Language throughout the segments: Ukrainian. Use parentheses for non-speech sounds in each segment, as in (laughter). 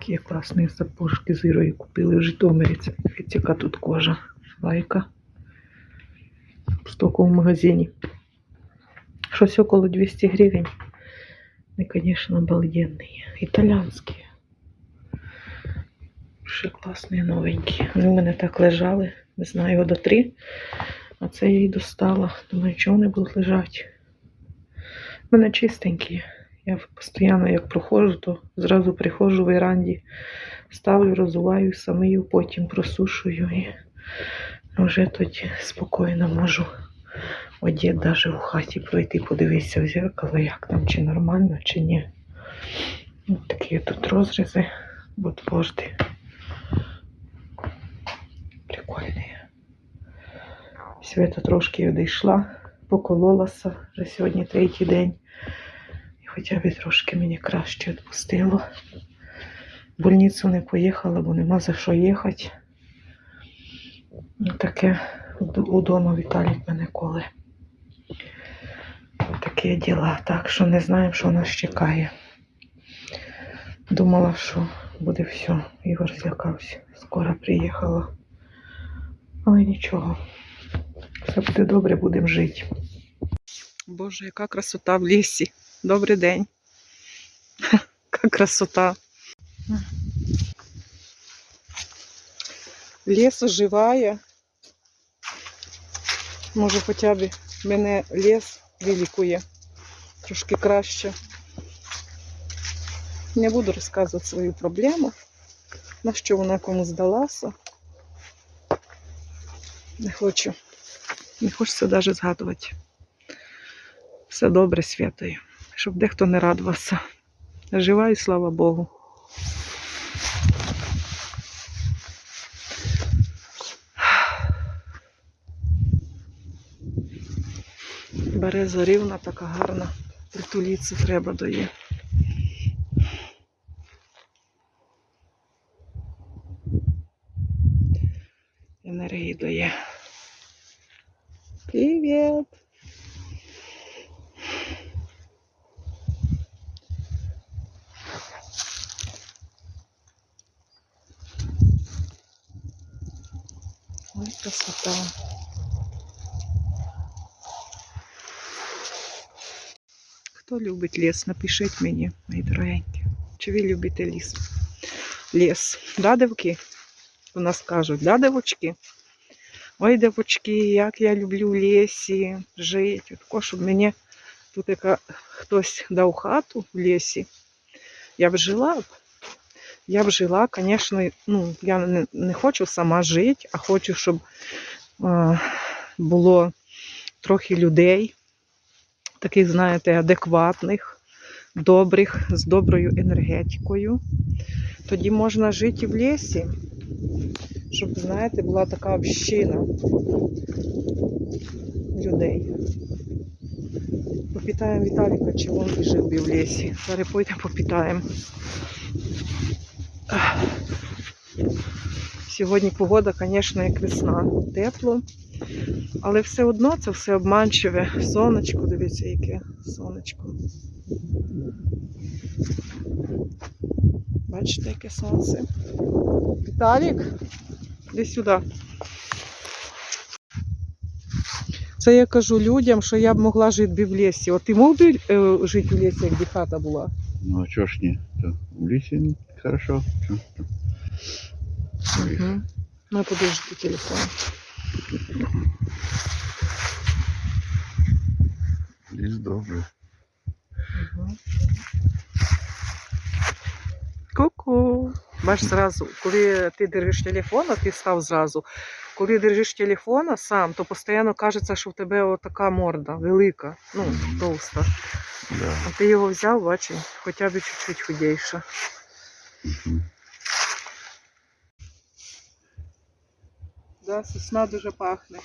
Такі класні сапожки з Ірою купили в Житомирі. Це яка тут кожа. Лайка. В стоковому магазині. Щось около 200 гривень. І, звісно, обалденний. Італіанський. Ще класні, новенькі. Вони в мене так лежали. Не знаю, його до три. А це я її достала. Думаю, чого вони будуть лежати. У мене чистенькі. Я постійно, як проходжу, то зразу приходжу в веранді, ставлю, розуваю, самию, потім просушую і вже тоді спокійно можу одіти навіть у хаті пройти, подивитися в зеркало, як там, чи нормально, чи ні. Ось такі тут розрізи, ботворди. Прикольні. Свята трошки одійшла, покололася вже сьогодні третій день. Хоча б трошки мені краще відпустило. В больницю не поїхала, бо нема за що їхати. Ну, Таке удома Віталік мене коле. Такі діла. Так що не знаємо, що нас чекає. Думала, що буде все. Ігор злякався. Скоро приїхала. Але нічого. Все буде добре, будемо жити. Боже, яка красота в лісі. Добрий день. (laughs) Яка красота. Ліс оживає. Може, хоча б мене ліс вилікує трошки краще. Не буду розказувати свою проблему, на що вона кому здалася. Не хочу. Не хочеться навіть згадувати. Все добре святою, щоб дехто не радувався. Жива і слава Богу. Береза рівна, така гарна. Притуліться треба до її. Ой, красота. Хто любить ліс, напишіть мені, мої дорогенькі. Чи ви любите ліс? Ліс. Да, дівки? У нас кажуть, да, дівочки? Ой, дівочки, як я люблю в лісі жити. Тако, щоб мені тут яка хтось дав хату в лісі. Я б жила б. Я б жила, звісно, ну, я не, хочу сама жити, а хочу, щоб е, було трохи людей, таких, знаєте, адекватних, добрих, з доброю енергетикою. Тоді можна жити і в лісі, щоб, знаєте, була така община людей. Попитаємо Віталіка, чи він жив би в лісі. Зараз пойдемо попитаємо. Сьогодні погода, звісно, як весна. Тепло. Але все одно це все обманчиве. Сонечко, дивіться, яке сонечко. Бачите, яке сонце. Віталік, іди сюди. Це я кажу людям, що я б могла жити в лісі. От ти мог би е, жити в лісі, якби хата була? Ну а чё ж не? То в ну, хорошо. Угу. Ну, подержите телефон. Лес добрый. Угу. Ку-ку. Бач, зразу, коли ти держиш телефон, а ти став зразу. Коли держиш телефона сам, то постійно кажеться, що в тебе така морда велика, ну, товста. Да. А ти його взяв, бачиш, хоча б чуть-чуть худіша. Да, сосна дуже пахне.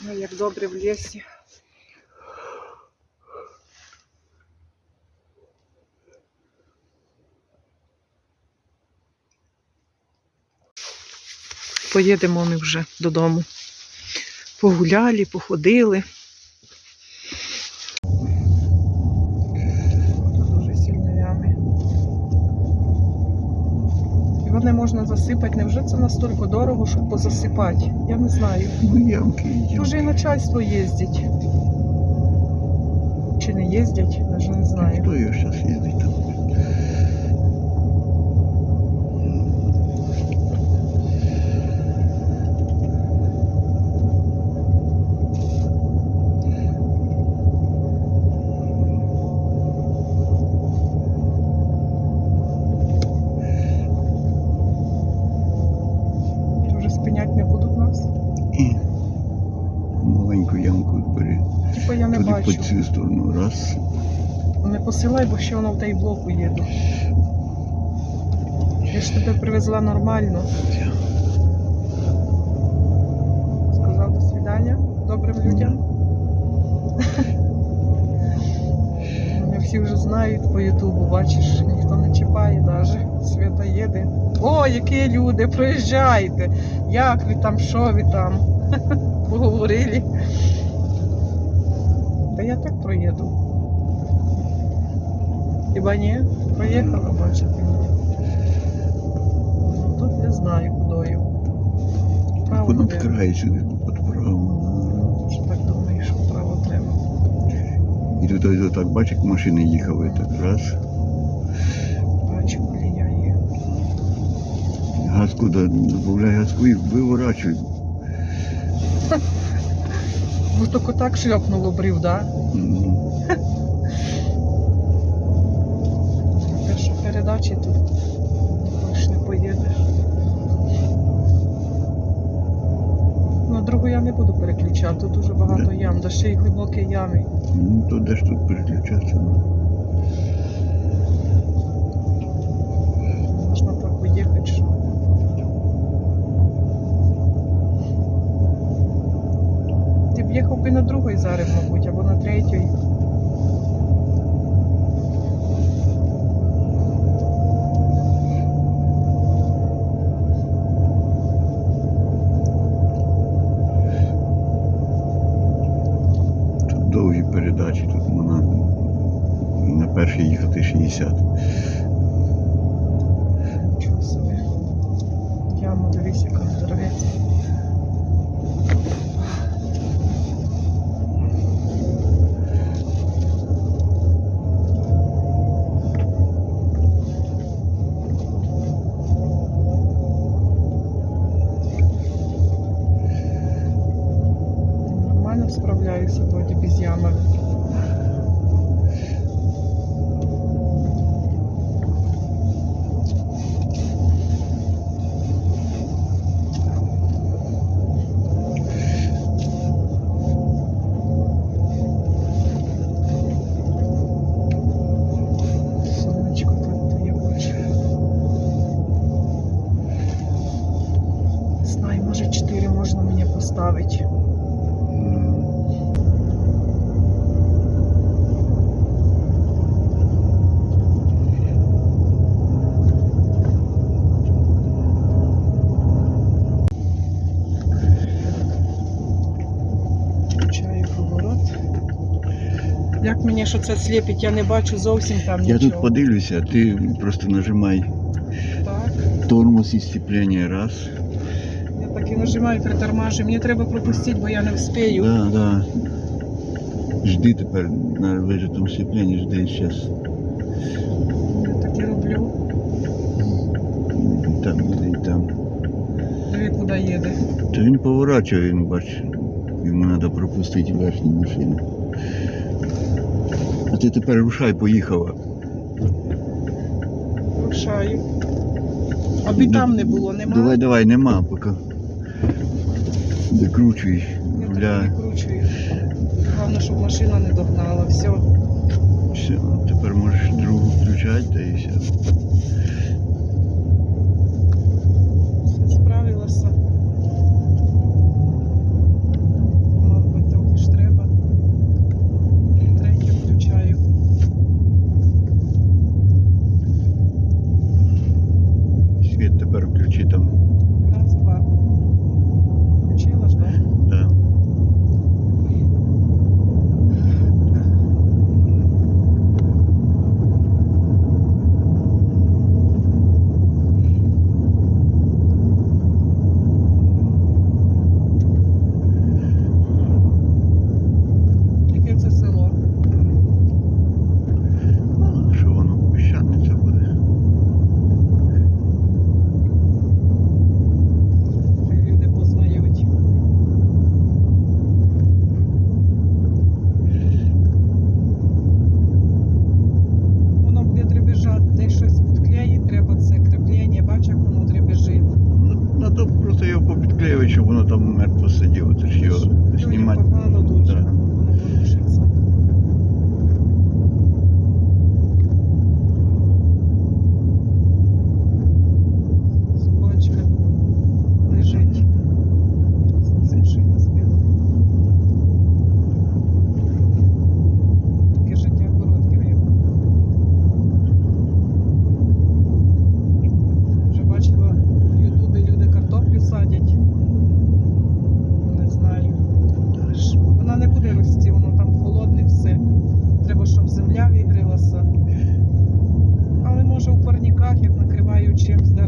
Ну, як добре в лісі. Поїдемо ми вже додому. Погуляли, походили. Можна засипати. Невже це настільки дорого, щоб позасипати? Я не знаю. Ну, ямки, ямки. Може і начальство їздить. Чи не їздять, навіть не знаю. Хто його зараз їздить там? Цю сторону. Раз. Не посилай, бо ще воно в той блоку їду. Я ж тебе привезла нормально. Сказав до свидання добрим людям. Мене всі вже знають по Ютубу, бачиш, ніхто не чіпає навіть. Свята їде. О, які люди, приїжджайте! Як ви там, що ви там? (laughs) Поговорили. Та я так проїду. Хіба ні? Проїхала, бачите. Ну, Тут не знаю, кудою. Право Воно треба. вкрай сюди під право. Що так думаю, що право треба. І тут ось так, бачиш, як машини їхали. Так раз. Бачу, колія є. Газку да, добавляй газку і виворачуй. (laughs) Ну тільки так шльопнуло брів, да? М. Те, що передачі тут більше не поїдеш. На другу я не буду переключати, тут дуже багато ям, да ще й глибокі ями. Ну, то де ж тут переключатися? Зараз, мабуть, або на третій. Тут довгі передачі, тут вона і на першій їхати 60. Нічого собі. Яма, дивись, яка здоровецька. Справляюся вроді без ями. Може 4 можна мені поставити. Як мені що це сліпить, я не бачу зовсім там нічого. Я тут подивлюся, ти просто нажимай Так, тормоз і сцеплення раз. я так і нажимаю, притормажую. Мені треба пропустити, бо я не вспію. Да, да. Жди тепер на вижитому сцепленні, жди зараз. Я так і роблю. І там буде, і там. Диви, куди їде. То він поворачує, він бач. Йому треба пропустити верхню машину. Ти тепер рушай, поїхала. Рушаю. Аби там не було, нема. Давай, давай, нема поки. Докручуй, Гуляй. руля. Головне, щоб машина не догнала. Все. Все, тепер можеш другу включати, та і все. чимсь